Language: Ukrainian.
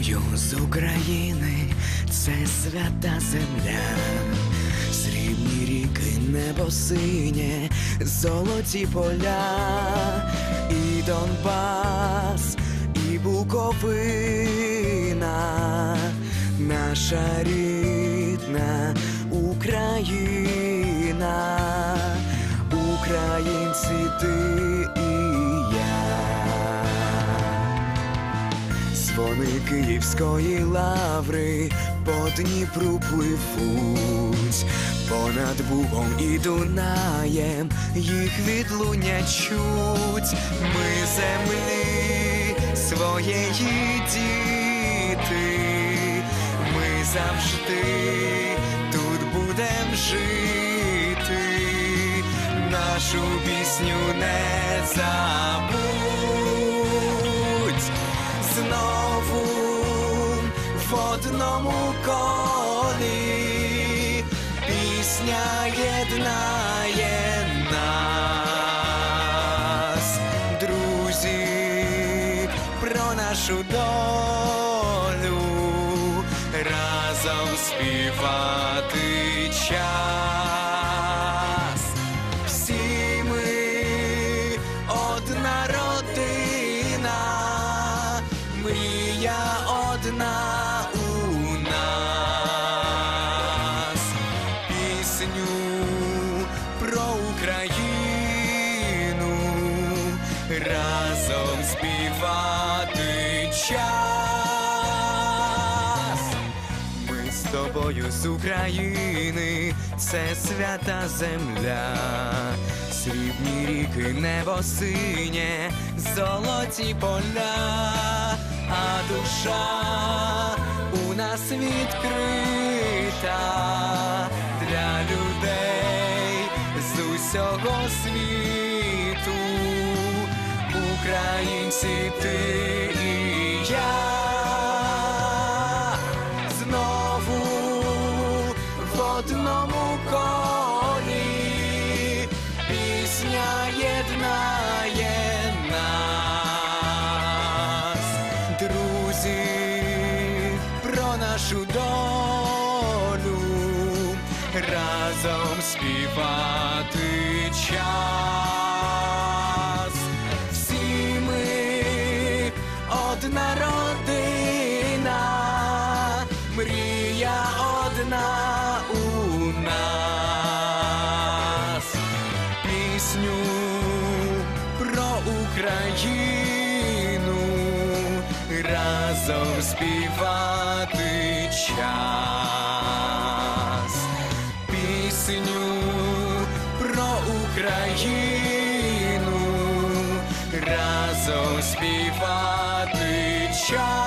з України, це свята земля, срібні ріки, небо синє, золоті поля, і Донбас, і Буковина, наша рідна Україна, українці ти Дзвони Київської лаври по Дніпру пливуть, понад Бугом і Дунаєм їх відлуння чуть. Ми землі своєї діти, ми завжди тут будем жити, нашу пісню не забудь одному колі. Пісня єднає нас, друзі, про нашу долю разом співати час. Всі ми одна разом співати час. Ми з тобою з України, це свята земля, срібні ріки, небо синє, золоті поля, а душа у нас відкрита для людей з усього світу, українці ти і я. Знову в одному колі. Пісня єднає нас, друзі, про нашу долю. Разом співати час. Одна родина, мрія одна у нас, пісню про Україну разом співати час, пісню про Україну разом співати час.